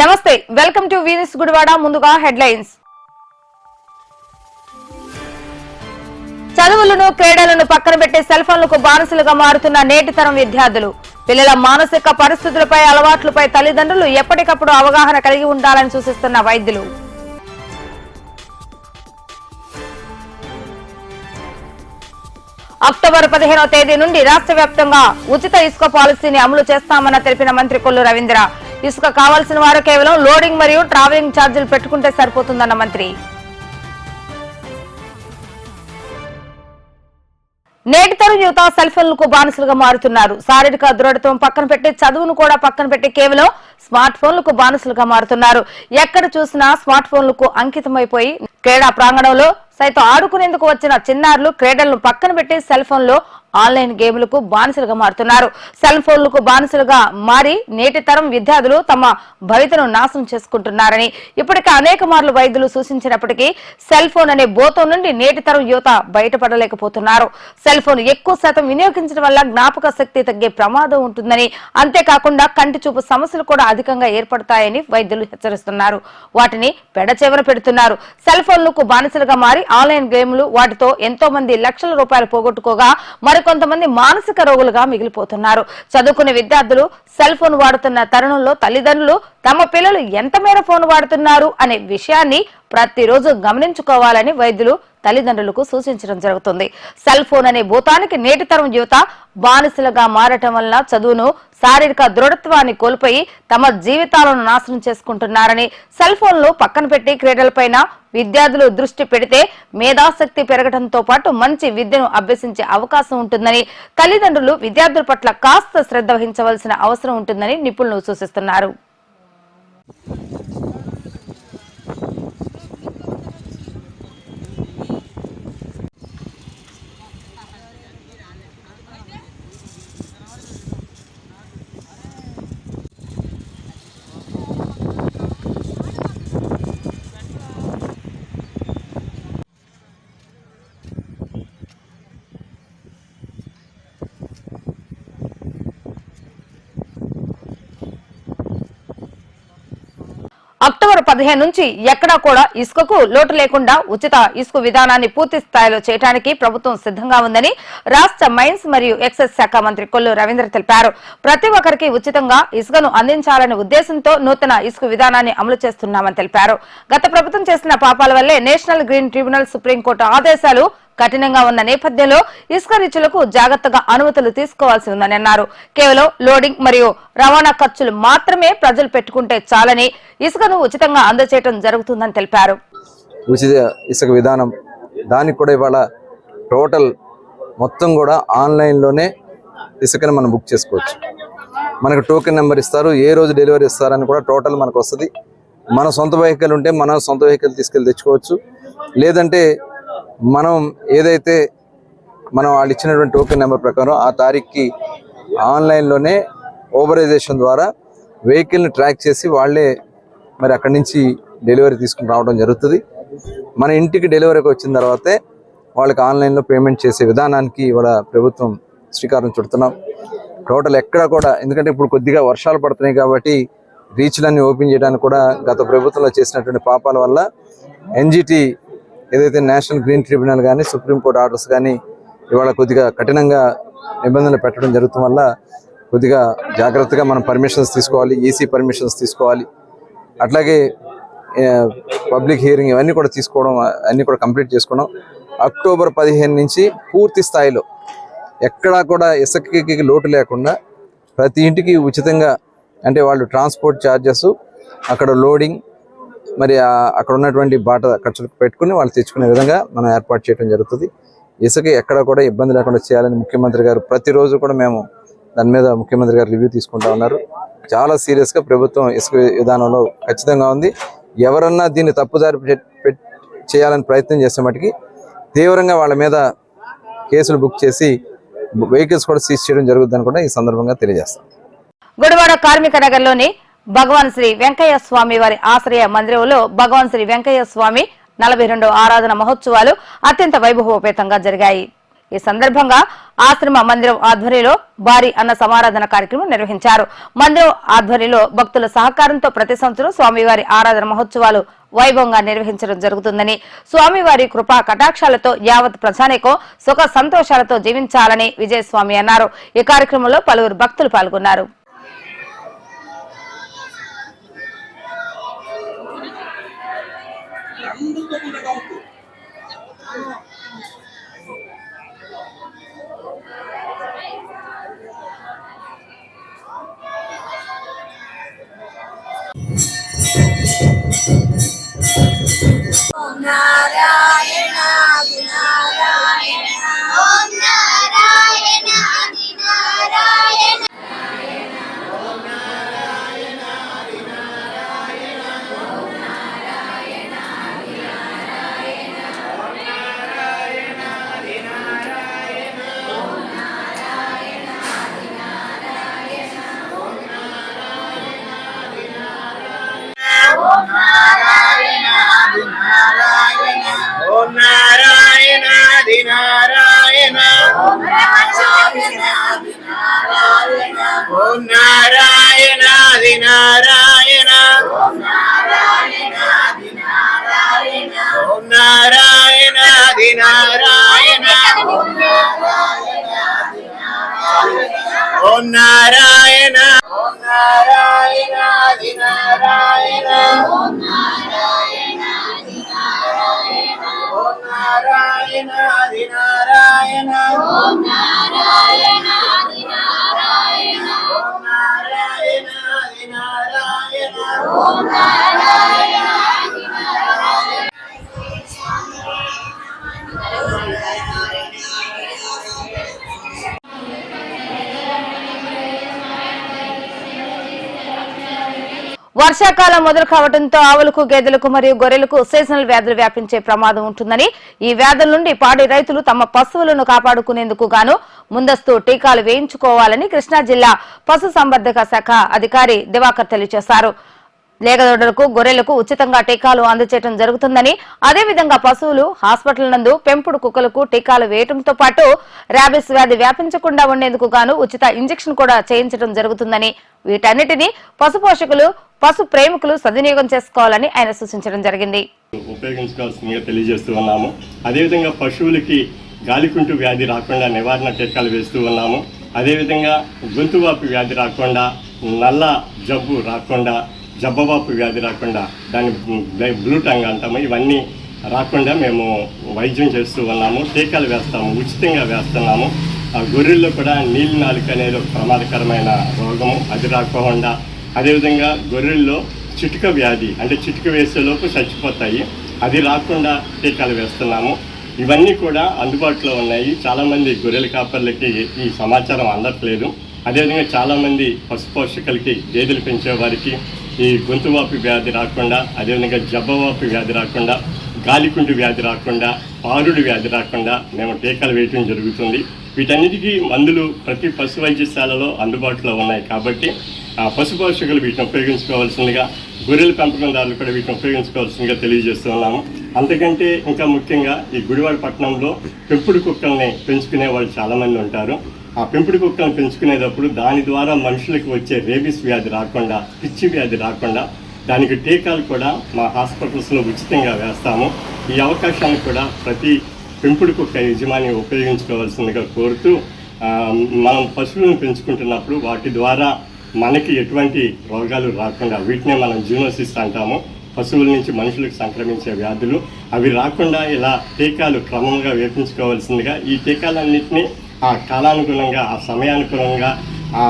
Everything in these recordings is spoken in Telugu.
నమస్తే వెల్కమ్ టు వీనిస్ గుడివాడ ముందుగా హెడ్లైన్స్. చదువులను క్రీడలను పక్కన పెట్టి సెల్ ఫోన్లకు బానిసలుగా మారుతున్న నేటి తరం విద్యార్థులు. పిల్లల మానసిక పరిస్థితులపై అలవాట్లపై తల్లిదండ్రులు ఎప్పటికప్పుడు అవగాహన కలిగి ఉండాలని సూచిస్తున్న వైద్యులు. అక్టోబర్ పదిహేనవ తేదీ నుండి రాష్ట్ర వ్యాప్తంగా ఉచిత ఇసుక పాలసీని అమలు చేస్తామని తెలిపిన మంత్రి కొల్లు రవీంద్ర. ఇసుక కావాల్సిన వారు కేవలం లోడింగ్ మరియు ట్రావెలింగ్ ఛార్జీలు పెట్టుకుంటే సరిపోతుందన్న మంత్రి. నేటి తరం యువత సెల్ ఫోన్లకు బానిసలుగా మారుతున్నారు. శారీరక దృఢత్వం పక్కన పెట్టి చదువును కూడా పక్కన పెట్టి కేవలం స్మార్ట్ ఫోన్లకు బానిసలుగా మారుతున్నారు. ఎక్కడ చూసినా స్మార్ట్ ఫోన్లకు అంకితమైపోయి క్రీడా ప్రాంగణంలో సైతం ఆడుకునేందుకు వచ్చిన చిన్నారులు క్రీడలను పక్కన పెట్టి సెల్ ఫోన్లో ఆన్లైన్ గేమ్లకు బానిసలుగా మారుతున్నారు. సెల్ ఫోన్లకు బానిసలుగా మారి నేటి తరం విద్యార్థులు తమ భవితను నాశనం చేసుకుంటున్నారని ఇప్పటికే అనేక మార్లు వైద్యులు సూచించినప్పటికీ సెల్ ఫోన్ అనే బోతం నుండి నేటి తరం యువత బయటపడలేకపోతున్నారు. సెల్ ఫోన్ ఎక్కువ శాతం వినియోగించడం వల్ల జ్ఞాపక శక్తి తగ్గే ప్రమాదం ఉంటుందని అంతేకాకుండా కంటి చూపు సమస్యలు కూడా అధికంగా ఏర్పడతాయని వైద్యులు హెచ్చరిస్తున్నారు. వాటిని పెడచెవన పెడుతున్నారు. సెల్ ఫోన్లకు బానిసలుగా మారి ఆన్లైన్ గేమ్లు వాటితో ఎంతో మంది లక్షల రూపాయలు పోగొట్టుకోగా మరికొంతమంది మానసిక రోగులుగా మిగిలిపోతున్నారు. చదువుకునే విద్యార్థులు సెల్ ఫోన్ వాడుతున్న తరుణంలో తల్లిదండ్రులు తమ పిల్లలు ఎంత మేర ఫోన్ వాడుతున్నారు అనే విషయాన్ని ప్రతిరోజు గమనించుకోవాలని వైద్యులు తల్లిదండ్రులకు సూచించడం జరుగుతుంది. సెల్ ఫోన్ అనే భూతానికి నేటి తరం యువత బానిసలుగా మారటం వలన చదువును శారీరక దృఢత్వాన్ని కోల్పోయి తమ జీవితాలను నాశనం చేసుకుంటున్నారని సెల్ ఫోన్లు పక్కన పెట్టి క్రీడలపైన విద్యార్థులు దృష్టి పెడితే మేధాశక్తి పెరగడంతో పాటు మంచి విద్యను అభ్యసించే అవకాశం ఉంటుందని తల్లిదండ్రులు విద్యార్థుల పట్ల కాస్త శ్రద్ధ వహించవలసిన అవసరం ఉంటుందని నిపుణులు సూచిస్తున్నారు అక్టోబర్ పదిహేను నుంచి ఎక్కడా కూడా ఇసుకకు లోటు లేకుండా ఉచిత ఇసుక విధానాన్ని పూర్తి స్థాయిలో చేయడానికి ప్రభుత్వం సిద్ధంగా ఉందని రాష్ట్ర మైన్స్ మరియు ఎక్సైజ్ శాఖ మంత్రి కొల్లు రవీంద్ర తెలిపారు. ప్రతి ఒక్కరికి ఉచితంగా ఇసుకను అందించాలనే ఉద్దేశంతో నూతన ఇసుక విధానాన్ని అమలు చేస్తున్నామని తెలిపారు. గత ప్రభుత్వం చేసిన పాపాల వల్లే నేషనల్ గ్రీన్ ట్రిబ్యునల్ సుప్రీంకోర్టు ఆదేశాలు కఠినంగా ఉన్న నేపథ్యంలో ఇసుక రీచులకు జాగ్రత్తగా అనుమతులు తీసుకోవాల్సి ఉందని అన్నారు. కేవలం లోడింగ్ మరియు రవాణా ఖర్చులు మాత్రమే ప్రజలు పెట్టుకుంటే చాలని ఇసుకను ఉచితంగా అందజేయడం జరుగుతుందని తెలిపారు. ఉచిత ఇసుక విధానం దానికి కూడా ఇవాళ టోటల్ మొత్తం కూడా ఆన్లైన్లోనే ఇసుకని మనం బుక్ చేసుకోవచ్చు. మనకు టోకెన్ నెంబర్ ఇస్తారు ఏ రోజు డెలివరీ ఇస్తారని కూడా టోటల్ మనకు వస్తుంది. మన సొంత వెహికల్ ఉంటే మన సొంత వెహికల్ తీసుకెళ్ళి తెచ్చుకోవచ్చు. లేదంటే మనం ఏదైతే మనం వాళ్ళు ఇచ్చినటువంటి టోకెన్ నెంబర్ ప్రకారం ఆ తారీఖుకి ఆన్లైన్లోనే ఓబరైజేషన్ ద్వారా వెహికల్ని ట్రాక్ చేసి వాళ్ళే మరి అక్కడి నుంచి డెలివరీ తీసుకుని రావడం జరుగుతుంది. మన ఇంటికి డెలివరీకి వచ్చిన తర్వాతే వాళ్ళకి ఆన్లైన్లో పేమెంట్ చేసే విధానానికి ఇవాళ ప్రభుత్వం శ్రీకారం చుడుతున్నాం. టోటల్ ఎక్కడ కూడా ఎందుకంటే ఇప్పుడు కొద్దిగా వర్షాలు పడుతున్నాయి కాబట్టి రీచ్లన్నీ ఓపెన్ చేయడానికి కూడా గత ప్రభుత్వంలో చేసినటువంటి పాపాల వల్ల ఎన్జిటి ఏదైతే నేషనల్ గ్రీన్ ట్రిబ్యునల్ కానీ సుప్రీంకోర్టు ఆర్డర్స్ కానీ ఇవాళ కొద్దిగా కఠినంగా నిబంధనలు పెట్టడం జరుగుతున్న వల్ల కొద్దిగా జాగ్రత్తగా మనం పర్మిషన్స్ తీసుకోవాలి ఈసీ పర్మిషన్స్ తీసుకోవాలి. అట్లాగే పబ్లిక్ హియరింగ్ ఇవన్నీ కూడా తీసుకోవడం అన్నీ కూడా కంప్లీట్ చేసుకోవడం అక్టోబర్ పదిహేను నుంచి పూర్తి స్థాయిలో ఎక్కడా కూడా ఇసుకకి లోటు లేకుండా ప్రతి ఇంటికి ఉచితంగా అంటే వాళ్ళు ట్రాన్స్పోర్ట్ ఛార్జెస్ అక్కడ లోడింగ్ మరి అక్కడ ఉన్నటువంటి బాట ఖర్చులకు పెట్టుకుని వాళ్ళు తెచ్చుకునే విధంగా మనం ఏర్పాటు చేయడం జరుగుతుంది. ఇసుక ఎక్కడ కూడా ఇబ్బంది లేకుండా చేయాలని ముఖ్యమంత్రి గారు ప్రతిరోజు కూడా మేము దాని మీద ముఖ్యమంత్రి గారు రివ్యూ తీసుకుంటా ఉన్నారు. చాలా సీరియస్గా ప్రభుత్వం ఇసుక విధానంలో ఖచ్చితంగా ఉంది. ఎవరన్నా దీన్ని తప్పుదారి చేయాలని ప్రయత్నం చేసే మటుకి తీవ్రంగా వాళ్ళ మీద కేసులు బుక్ చేసి వెహికల్స్ కూడా సీజ్ చేయడం జరుగుతుందని కూడా ఈ సందర్భంగా తెలియజేస్తాం. గుడివాడ కార్మిక నగర్లోని భగవాన్ శ్రీ వెంకయ్య స్వామి వారి ఆశ్రయ మందిరంలో భగవాన్ శ్రీ వెంకయ్య స్వామి నలభై రెండో ఆరాధన మహోత్సవాలు అత్యంత వైభవోపేతంగా జరిగాయి. ఈ సందర్భంగా ఆశ్రమ మందిరం ఆధ్వర్యంలో భారీ అన్న సమారాధన కార్యక్రమం నిర్వహించారు. మందిరం ఆధ్వర్యంలో భక్తుల సహకారంతో ప్రతి సంవత్సరం స్వామివారి ఆరాధన మహోత్సవాలు వైభవంగా నిర్వహించడం జరుగుతుందని స్వామివారి కృపా కటాక్షాలతో యావత్ ప్రజానికో సుఖ సంతోషాలతో జీవించాలని విజయస్వామి అన్నారు. ఈ కార్యక్రమంలో పలువురు భక్తులు పాల్గొన్నారు. ಐವತ್ತು ಕೋಟಿ ಉಂಟು Oh, no. ఓం నారాయణాది నారాయణ. ఓం నారాయణాది నారాయణ. ఓం నారాయణ ఓం నారాయణాది నారాయణ ఓం నారాయణాది నారాయణ. ఓం నారాయణాది నారాయణ. ஓம் நாராயண వర్షాకాలం మొదలు కావడంతో ఆవులకు గేదెలకు మరియు గొర్రెలకు సీజనల్ వ్యాధులు వ్యాపించే ప్రమాదం ఉంటుందని ఈ వ్యాధుల నుండి పాడి రైతులు తమ పశువులను కాపాడుకునేందుకు గాను ముందస్తు టీకాలు వేయించుకోవాలని కృష్ణా జిల్లా పశు సంవర్ధక శాఖ అధికారి దివాకర్ తెలియజేశారు. లేగదొడలకు గొర్రెలకు ఉచితంగా టీకాలు అందజేయడం జరుగుతుందని అదేవిధంగా పశువులు హాస్పిటల్ నందు పెంపుడు కుక్కలకు టీకాలు వేయడంతో పాటు ర్యాబిస్ వ్యాధి వ్యాపించకుండా ఉండేందుకు గాను ఉచిత ఇంజెక్షన్ కూడా చేయించడం జరుగుతుందని వీటన్నిటిని పశు పోషకులు పశు ప్రేమికులు సద్వినియోగం చేసుకోవాలని ఆయన సూచించడం జరిగింది. ఉపయోగించుకోవాల్సిందిగా తెలియజేస్తూ ఉన్నాము. అదేవిధంగా పశువులకి గాలికుంటు వ్యాధి రాకుండా నివారణ టీకాలు వేస్తూ ఉన్నాము. అదేవిధంగా గొంతువాపు వ్యాధి రాకుండా నల్ల జబ్బు రాకుండా జబ్బవాపు వ్యాధి రాకుండా దాని బ్లై- బ్లూ టంగ్ అంటాము ఇవన్నీ రాకుండా మేము వైద్యం చేస్తూ ఉన్నాము టీకాలు వేస్తాము ఉచితంగా వేస్తున్నాము. ఆ గొర్రెల్లో కూడా నీలి నాలుక అనేది ఒక ప్రమాదకరమైన రోగము అది రాకుండా అదేవిధంగా గొర్రెల్లో చిటుక వ్యాధి అంటే చిటుక వేసేలోపు చచ్చిపోతాయి అది రాకుండా టీకాలు వేస్తున్నాము. ఇవన్నీ కూడా అందుబాటులో ఉన్నాయి. చాలామంది గొర్రెల కాపర్లకి ఈ సమాచారం అందట్లేదు. అదేవిధంగా చాలామంది పశు పోషకులకి గేదెలు పెంచే వారికి ఈ గొంతువాపు వ్యాధి రాకుండా అదేవిధంగా జబ్బవాపు వ్యాధి రాకుండా గాలికుంటు వ్యాధి రాకుండా పారుడు వ్యాధి రాకుండా మేము టీకాలు వేయటం జరుగుతుంది. వీటన్నిటికీ మందులు ప్రతి పశు వైద్యశాలలో అందుబాటులో ఉన్నాయి కాబట్టి ఆ పశు పోషకులు వీటిని ఉపయోగించుకోవాల్సిందిగా గొర్రెల పెంపకందారులు కూడా వీటిని ఉపయోగించుకోవాల్సిందిగా తెలియజేస్తున్నాము అంతకంటే ఇంకా ముఖ్యంగా ఈ గుడివాడ పట్టణంలో పెంపుడు కుక్కల్ని పెంచుకునే వాళ్ళు చాలామంది ఉంటారు. ఆ పెంపుడు కుక్కలను పెంచుకునేటప్పుడు దాని ద్వారా మనుషులకు వచ్చే రేబిస్ వ్యాధి రాకుండా పిచ్చి వ్యాధి రాకుండా దానికి టీకాలు కూడా మా హాస్పిటల్స్లో ఉచితంగా వేస్తాము. ఈ అవకాశాన్ని కూడా ప్రతి పెంపుడు కుక్క యజమాని ఉపయోగించుకోవాల్సిందిగా కోరుతూ మనం పశువులను పెంచుకుంటున్నప్పుడు వాటి ద్వారా మనకి ఎటువంటి రోగాలు రాకుండా వీటినే మనం జూనోసిస్ అంటాము. పశువుల నుంచి మనుషులకు సంక్రమించే వ్యాధులు. అవి రాకుండా ఇలా టీకాలు క్రమంగా వేపించుకోవాల్సిందిగా ఈ టీకాలన్నింటినీ ఆ కాలానుగుణంగా ఆ సమయానుగుణంగా ఆ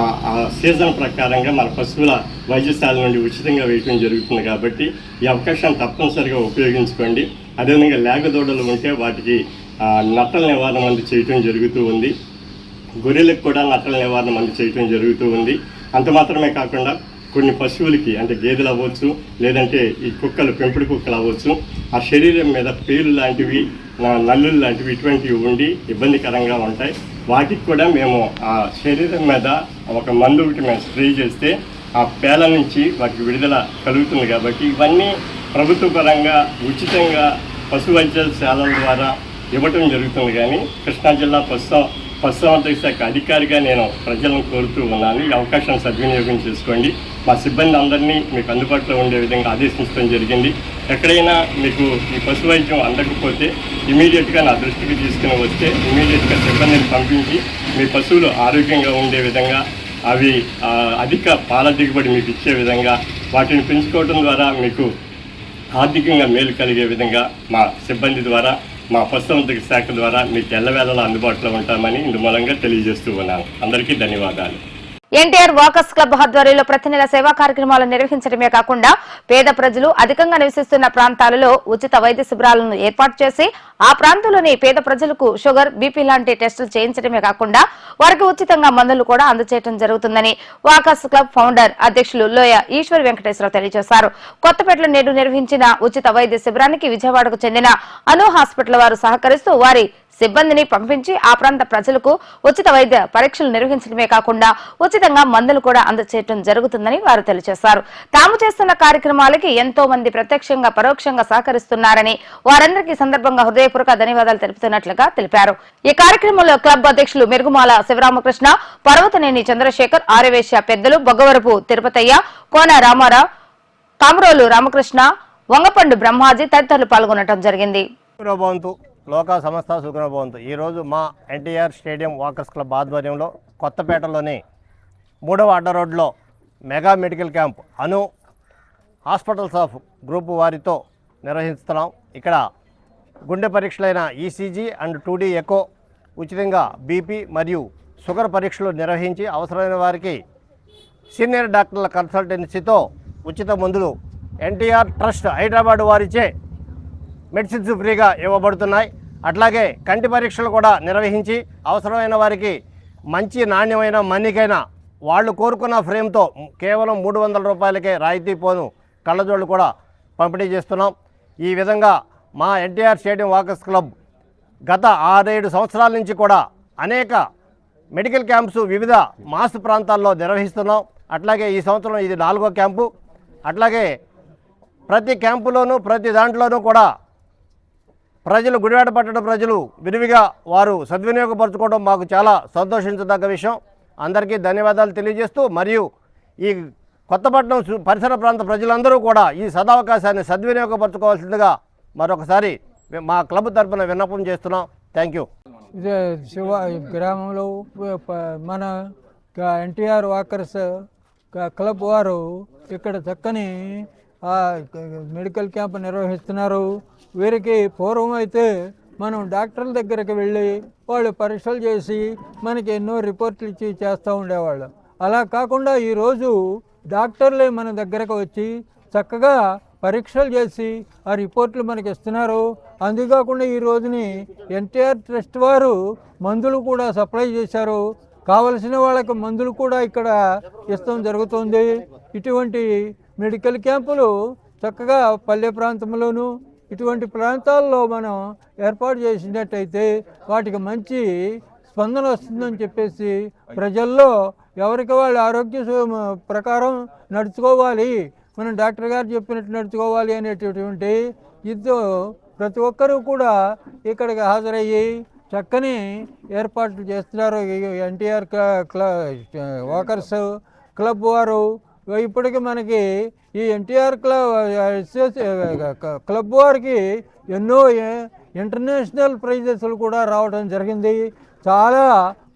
సీజన్ ప్రకారంగా మన పశువుల వైద్యశాల నుండి ఉచితంగా వేయటం జరుగుతుంది కాబట్టి ఈ అవకాశాన్ని తప్పనిసరిగా ఉపయోగించుకోండి. అదేవిధంగా లేగదోడలు ఉంటే వాటికి నట్టల నివారణ మంది చేయటం జరుగుతూ ఉంది. గొర్రెలకు కూడా నట్టల నివారణ మంది చేయటం జరుగుతూ ఉంది. అంత మాత్రమే కాకుండా కొన్ని పశువులకి అంటే గేదెలు అవ్వచ్చు లేదంటే ఈ కుక్కలు పెంపుడు కుక్కలు అవ్వచ్చు. ఆ శరీరం మీద పేలు లాంటివి నల్లులు లాంటివి ఇటువంటివి ఉండి ఇబ్బందికరంగా ఉంటాయి. వాటికి కూడా మేము ఆ శరీరం మీద ఒక మందు ఒకటి మేము స్ప్రే చేస్తే ఆ పేల నుంచి వాటికి విడుదల కలుగుతుంది కాబట్టి ఇవన్నీ ప్రభుత్వ పరంగా ఉచితంగా పశు వైద్యశాలల ద్వారా ఇవ్వటం జరుగుతుంది. కానీ కృష్ణా జిల్లా పశు పశుసంవర్ధక శాఖ అధికారిగా నేను ప్రజలను కోరుతూ ఉన్నాను. ఈ అవకాశం సద్వినియోగం చేసుకోండి. మా సిబ్బంది అందరినీ మీకు అందుబాటులో ఉండే విధంగా ఆదేశించడం జరిగింది. ఎక్కడైనా మీకు ఈ పశు వైద్యం అందకపోతే ఇమీడియట్గా నా దృష్టికి తీసుకుని వస్తే ఇమీడియట్గా సిబ్బందిని పంపించి మీ పశువులు ఆరోగ్యంగా ఉండే విధంగా అవి అధిక పాల దిగుబడి మీకు ఇచ్చే విధంగా వాటిని పెంచుకోవడం ద్వారా మీకు ఆర్థికంగా మేలు కలిగే విధంగా మా సిబ్బంది ద్వారా మా పశుసంవర్ధక శాఖ ద్వారా మీకు ఎల్లవేళలా అందుబాటులో ఉంటామని ఇందు మూలంగా తెలియజేస్తూ ఉన్నాను. అందరికీ ధన్యవాదాలు. ఎన్టీఆర్ వాకర్స్ క్లబ్ ఆధ్వర్యంలో ప్రతి నెల సేవా కార్యక్రమాలు నిర్వహించడమే కాకుండా పేద ప్రజలు అధికంగా నివసిస్తున్న ప్రాంతాలలో ఉచిత వైద్య శిబిరాలను ఏర్పాటు చేసి ఆ ప్రాంతంలోని పేద ప్రజలకు షుగర్ బీపీ లాంటి టెస్టులు చేయించడమే కాకుండా వారికి ఉచితంగా మందులు కూడా అందజేయడం జరుగుతుందని వాకర్స్ క్లబ్ ఫౌండర్ అధ్యక్షులు లోయ ఈశ్వర్ వెంకటేశ్వరరావు తెలియజేశారు. కొత్తపేటలో నేడు నిర్వహించిన ఉచిత వైద్య శిబిరానికి విజయవాడకు చెందిన అను హాస్పిటల్ వారు సహకరిస్తూ వారి సిబ్బందిని పంపించి ఆ ప్రాంత ప్రజలకు ఉచిత వైద్య పరీక్షలు నిర్వహించడమే కాకుండా ఉచితంగా మందులు కూడా అందచేయడం జరుగుతుందని వారు తెలియజేశారు. తాము చేస్తున్న కార్యక్రమాలకి ఎంతో మంది ప్రత్యక్షంగా పరోక్షంగా సహకరిస్తున్నారని వారందరికీ సందర్భంగా హృదయపూర్వక ధన్యవాదాలు తెలుపుతున్నట్లుగా తెలిపారు. ఈ కార్యక్రమంలో క్లబ్ అధ్యక్షులు మెరుగుమాల శివరామకృష్ణ పర్వతనేని చంద్రశేఖర్ ఆర్యవేశ్య పెద్దలు బొగ్గవరపు తిరుపతయ్య కోన రామారావు కామరోలు రామకృష్ణ వంగపండు బ్రహ్మాజీ తదితరులు పాల్గొనడం జరిగింది. లోకా సంస్థ సుఖనభవంతు ఈరోజు మా ఎన్టీఆర్ స్టేడియం వాకర్స్ క్లబ్ ఆధ్వర్యంలో కొత్తపేటలోని మూడవ అడ్డ రోడ్లో mega medical camp Anu hospitals of group వారితో నిర్వహిస్తున్నాం. ఇక్కడ గుండె పరీక్షలైన ECG and two D echo ఉచితంగా బీపీ మరియు షుగర్ పరీక్షలు నిర్వహించి అవసరమైన వారికి సీనియర్ డాక్టర్ల కన్సల్టెన్సీతో ఉచిత మందులు ఎన్టీఆర్ ట్రస్ట్ హైదరాబాద్ వారిచే మెడిసిన్స్ ఫ్రీగా ఇవ్వబడుతున్నాయి. అట్లాగే కంటి పరీక్షలు కూడా నిర్వహించి అవసరమైన వారికి మంచి నాణ్యమైన మన్నికైన వాళ్ళు కోరుకున్న ఫ్రేమ్తో కేవలం మూడు వందల రూపాయలకే రాయితీ పోను కళ్ళజోళ్ళు కూడా పంపిణీ చేస్తున్నాం. ఈ విధంగా మా ఎన్టీఆర్ స్టేడియం వాకర్స్ క్లబ్ గత ఆరేడు సంవత్సరాల నుంచి కూడా అనేక మెడికల్ క్యాంప్స్ వివిధ మాస్ ప్రాంతాల్లో నిర్వహిస్తున్నాం. అట్లాగే ఈ సంవత్సరం ఇది నాలుగో క్యాంపు. అట్లాగే ప్రతి క్యాంపులోనూ ప్రతి దాంట్లోనూ కూడా ప్రజలు గుడివాడ పట్టణ ప్రజలు విరివిగా వారు సద్వినియోగపరచుకోవడం మాకు చాలా సంతోషించదగ్గ విషయం. అందరికీ ధన్యవాదాలు తెలియజేస్తూ మరియు ఈ కొత్తపట్నం పరిసర ప్రాంత ప్రజలందరూ కూడా ఈ సదావకాశాన్ని సద్వినియోగపరచుకోవాల్సిందిగా మరొకసారి మా క్లబ్ తరపున విన్నపం చేస్తున్నాం. Thank you. శివ గ్రామంలో మన ఎన్టీఆర్ వాకర్స్ క్లబ్ వారు ఇక్కడ చక్కని మెడికల్ క్యాంప్ నిర్వహిస్తున్నారు. వీరికి పూర్వం అయితే మనం డాక్టర్ల దగ్గరికి వెళ్ళి వాళ్ళు పరీక్షలు చేసి మనకి ఎన్నో రిపోర్ట్లు ఇచ్చి చేస్తూ ఉండేవాళ్ళం. అలా కాకుండా ఈరోజు డాక్టర్లే మన దగ్గరకు వచ్చి చక్కగా పరీక్షలు చేసి ఆ రిపోర్ట్లు మనకి ఇస్తున్నారు. అందుకాకుండా ఈ రోజుని ఎన్టీఆర్ ట్రస్ట్ వారు మందులు కూడా సప్లై చేశారు. కావలసిన వాళ్ళకి మందులు కూడా ఇక్కడ ఇస్తాం జరుగుతుంది. ఇటువంటి మెడికల్ క్యాంపులు చక్కగా పల్లె ప్రాంతంలోనూ ఇటువంటి ప్రాంతాల్లో మనం ఏర్పాటు చేసినట్టయితే వాటికి మంచి స్పందన వస్తుందని చెప్పేసి ప్రజల్లో ఎవరికి వాళ్ళు ఆరోగ్య సు- ప్రకారం నడుచుకోవాలి. మనం డాక్టర్ గారు చెప్పినట్టు నడుచుకోవాలి అనేటటువంటి ఇదో ప్రతి ఒక్కరూ కూడా ఇక్కడికి హాజరయ్యి చక్కని ఏర్పాట్లు చేస్తున్నారు. ఎన్టీఆర్ క్ల- క్ల- వాకర్స్ క్లబ్ వారు ఇప్పటికి మనకి ఈ ఎన్టీఆర్ క్లబ్ క్లబ్ వారికి ఎన్నో ఇంటర్నేషనల్ ప్రైజెస్లు కూడా రావడం జరిగింది. చాలా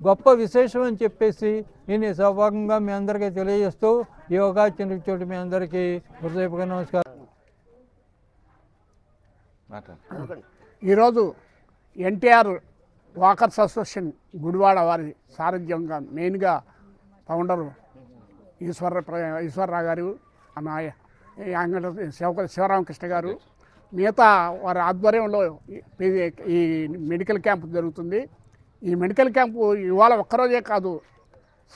గొప్ప విశేషం అని చెప్పేసి నేను ఈ సౌభాగ్యంగా మీ అందరికీ తెలియజేస్తూ ఈ అవకాశం చోటు మీ అందరికీ హృదయపూర్వక నమస్కారం. ఈరోజు ఎన్టీఆర్ వాకర్స్ అసోసియేషన్ గుడివాడ వారి సారథ్యంగా మెయిన్గా ఫౌండర్ ఈశ్వర ఈశ్వరరావు గారు అన్న శివ శివరామకృష్ణ గారు మిగతా వారి ఆధ్వర్యంలో ఈ- మెడికల్ క్యాంప్ జరుగుతుంది. ఈ మెడికల్ క్యాంపు ఇవాళ ఒక్కరోజే కాదు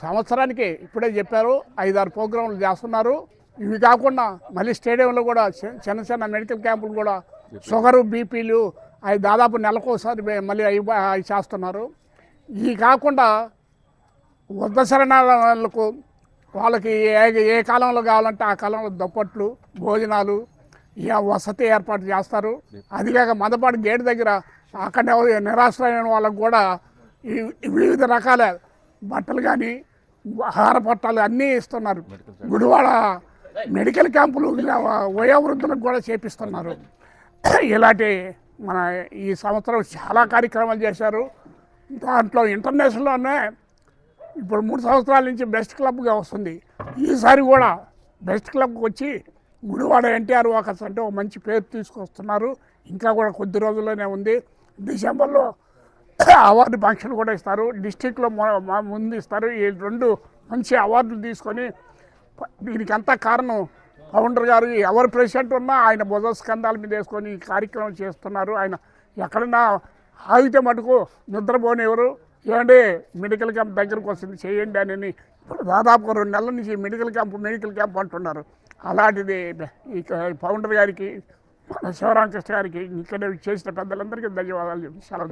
సంవత్సరానికి ఇప్పుడే చెప్పారు ఐదారు ప్రోగ్రాంలు చేస్తున్నారు. ఇవి కాకుండా మళ్ళీ స్టేడియంలో కూడా చిన్న చిన్న మెడికల్ క్యాంపులు కూడా షుగరు బీపీలు అవి దాదాపు నెలకోసారి మళ్ళీ అవి అవి చేస్తున్నారు. ఇవి కాకుండా వృద్ధ శరణాలకు వాళ్ళకి ఏ ఏ కాలంలో కావాలంటే ఆ కాలంలో దుప్పట్లు భోజనాలు ఇక వసతి ఏర్పాటు చేస్తారు. అదిగాక మందపాటి గేట్ దగ్గర అక్కడ ఎవరు నిరాశ్రయమైన వాళ్ళకు కూడా ఈ వివిధ రకాల బట్టలు కానీ ఆహార పట్టాలు అన్నీ ఇస్తున్నారు. గుడివాడ మెడికల్ క్యాంపులు వయోవృద్ధులకు కూడా చేపిస్తున్నారు. ఇలాంటి మన ఈ సంవత్సరం చాలా కార్యక్రమాలు చేశారు. దాంట్లో ఇంటర్నేషనల్లోనే ఇప్పుడు మూడు సంవత్సరాల నుంచి బెస్ట్ క్లబ్గా వస్తుంది. ఈసారి కూడా బెస్ట్ క్లబ్కి వచ్చి గుడివాడ ఎన్టీఆర్ వాకర్స్ అంటే ఒక మంచి పేరు తీసుకొస్తున్నారు. ఇంకా కూడా కొద్ది రోజుల్లోనే ఉంది. డిసెంబర్లో అవార్డు ఫంక్షన్ కూడా ఇస్తారు. డిస్టిక్లో ముందు ఇస్తారు. ఈ రెండు మంచి అవార్డులు తీసుకొని దీనికి అంతా కారణం ఫౌండర్ గారు ఎవరు ప్రెసిడెంట్ ఉన్నా ఆయన బుధ స్కంధాల మీద వేసుకొని ఈ కార్యక్రమం చేస్తున్నారు. ఆయన ఎక్కడన్నా ఆగితే మటుకు నిద్రపోనివ్వరు. ఏమంటే మెడికల్ క్యాంప్ దగ్గరకు వస్తుంది చేయండి అని ఇప్పుడు దాదాపు రెండు నెలల నుంచి మెడికల్ క్యాంప్ మెడికల్ క్యాంప్ అంటున్నారు. అలాంటిది ఈ ఫౌండర్ గారికి మన శివరామకృష్ణ గారికి ఇక్కడ చేసిన పెద్దలందరికీ ధన్యవాదాలు చెప్పి సెలవు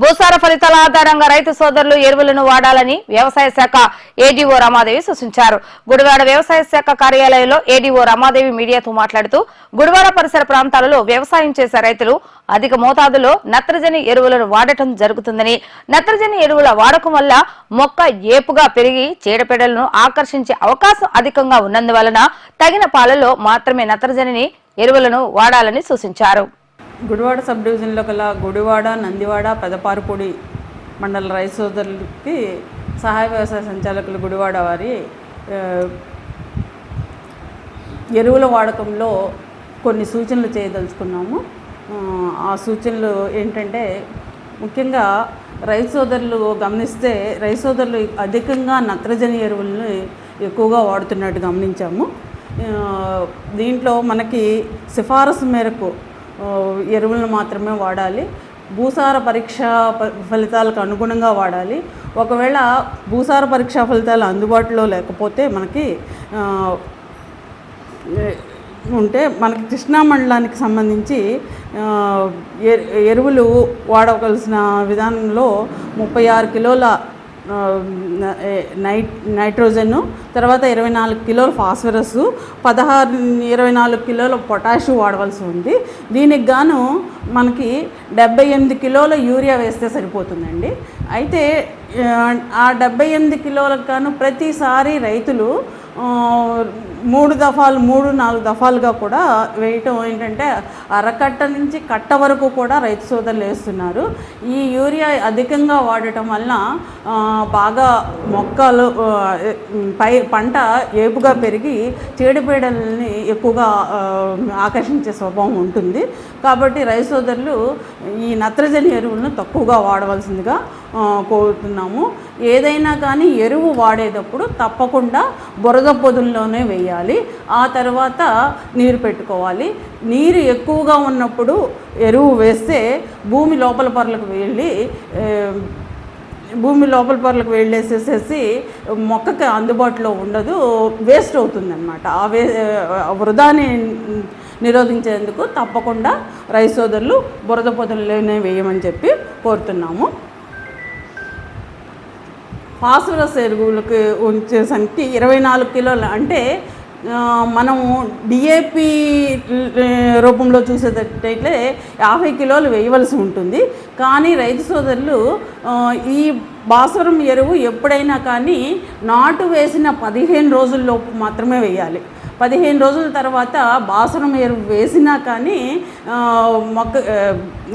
భూసార ఫలితాల ఆధారంగా రైతు సోదరులు ఎరువులను వాడాలని వ్యవసాయ శాఖ ఏడీఓ రమాదేవి సూచించారు. గుడివాడ వ్యవసాయ శాఖ కార్యాలయంలో ఏడీఓ రమాదేవి మీడియాతో మాట్లాడుతూ గుడివాడ పరిసర ప్రాంతాలలో వ్యవసాయం చేసే రైతులు అధిక మోతాదులో నత్రజని ఎరువులను వాడటం జరుగుతుందని నత్రజని ఎరువుల వాడకం వల్ల మొక్క ఏపుగా పెరిగి చీడపీడలను ఆకర్షించే అవకాశం అధికంగా ఉన్నందువలన తగిన పాలలో మాత్రమే నత్రజనిని ఎరువులను వాడాలని సూచించారు. గుడివాడ సబ్ డివిజన్లో గల గుడివాడ నందివాడ పెదపారుపూడి మండల రైతు సోదరులకి సహాయ వ్యవసాయ సంచాలకులు గుడివాడ వారి ఎరువుల వాడకంలో కొన్ని సూచనలు చేయదలుచుకున్నాము. ఆ, సూచనలు ఏంటంటే ముఖ్యంగా రైతు సోదరులు గమనిస్తే రైతు సోదరులు అధికంగా నత్రజని ఎరువులను ఎక్కువగా వాడుతున్నట్టు గమనించాము. దీంట్లో మనకి సిఫారసు మేరకు ఎరువులను మాత్రమే వాడాలి. భూసార పరీక్ష ఫలితాలకు అనుగుణంగా వాడాలి. ఒకవేళ భూసార పరీక్ష ఫలితాలు అందుబాటులో లేకపోతే మనకి ఉంటే మనకి కృష్ణా మండలానికి సంబంధించి ఎ- ఎరువులు వాడవలసిన విధానంలో ముప్పై ఆరు కిలోల నైట్ నైట్రోజన్ తర్వాత ఇరవై నాలుగు కిలోల ఫాస్ఫరస్ పదహారు ఇరవై నాలుగు కిలోల పొటాషియం వాడవలసి ఉంది. దీనికి గాను మనకి డెబ్బై ఎనిమిది కిలోల యూరియా వేస్తే సరిపోతుందండి. అయితే ఆ, డెబ్బై ఎనిమిది కిలోలకు గాను ప్రతిసారి రైతులు మూడు దఫాలు మూడు నాలుగు దఫాలుగా కూడా వేయటం ఏంటంటే అరకట్ట నుంచి కట్ట వరకు కూడా రైతు సోదరులు వేస్తున్నారు. ఈ యూరియా అధికంగా వాడటం వలన బాగా మొక్కలు పై పంట ఏపుగా పెరిగి చీడపీడల్ని ఎక్కువగా ఆకర్షించే స్వభావం ఉంటుంది. కాబట్టి రైతు సోదరులు ఈ నత్రజని ఎరువులను తక్కువగా వాడవలసిందిగా కోరుతున్నాము. ఏదైనా కానీ ఎరువు వాడేటప్పుడు తప్పకుండా బురద పొదుల్లోనే వేయాలి. ఆ తర్వాత నీరు పెట్టుకోవాలి. నీరు ఎక్కువగా ఉన్నప్పుడు ఎరువు వేస్తే భూమి లోపల పొరలకు వెళ్ళి భూమి లోపల పొరలకు వెళ్ళేసేసేసి మొక్కకి అందుబాటులో ఉండదు వేస్ట్ అవుతుంది అనమాట ఆ వే వృధాని నిరోధించేందుకు తప్పకుండా రైస్ సోదరులు బురద పొదల్లోనే వేయమని చెప్పి కోరుతున్నాము. ఫాస్ఫరస్ ఎరువులకు వచ్చేసరికి ఇరవై నాలుగు కిలోలు అంటే మనము డిఏపి రూపంలో చూసేటట్టయితే యాభై కిలోలు వేయవలసి ఉంటుంది. కానీ రైతు సోదరులు ఈ భాస్వరం ఎరువు ఎప్పుడైనా కానీ నాటు వేసిన పదిహేను రోజుల్లోపు మాత్రమే వేయాలి. పదిహేను రోజుల తర్వాత బాసనం ఎరువు వేసినా కానీ మొక్క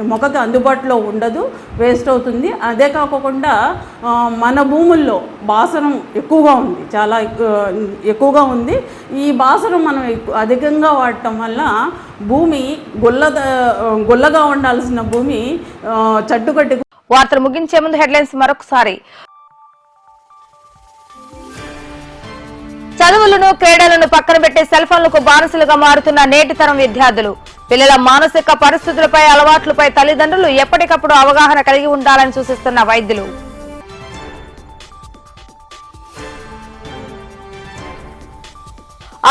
మొక్కకు మొక్కకి అందుబాటులో ఉండదు వేస్ట్ అవుతుంది. అదే కాకుండా మన భూముల్లో బాసనం ఎక్కువగా ఉంది చాలా ఎక్కువగా ఉంది. ఈ బాసనం మనం అధికంగా వాడటం వల్ల భూమి గుల్ల గుల్లగా ఉండాల్సిన భూమి ఆ, వార్తలు ముగించే ముందు హెడ్లైన్స్ మరొకసారి. చదువులను క్రీడలను పక్కన పెట్టే సెల్ ఫోన్లకు బానిసలుగా మారుతున్న నేటి తరం విద్యార్థులు. పిల్లల మానసిక పరిస్థితులపై అలవాట్లపై తల్లిదండ్రులు ఎప్పటికప్పుడు అవగాహన కలిగి ఉండాలని సూచిస్తున్న వైద్యులు.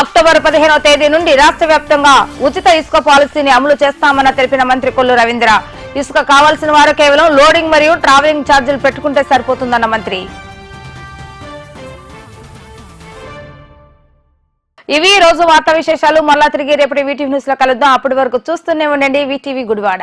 అక్టోబర్ పదిహేనో తేదీ నుండి రాష్ట్ర వ్యాప్తంగా ఉచిత ఇసుక పాలసీని అమలు చేస్తామన్న తెలిపిన మంత్రి కొల్లు రవీంద్ర. ఇసుక కావాల్సిన వారు కేవలం లోడింగ్ మరియు ట్రావెలింగ్ ఛార్జీలు పెట్టుకుంటే సరిపోతుందన్న మంత్రి. ఇవి ఈ రోజు వార్తా విశేషాలు. మళ్ళా తిరిగి రేపటి వీటీవీ న్యూస్లో కలుద్దాం. అప్పటి వరకు చూస్తూనే ఉండండి. వీటీవీ గుడివాడ.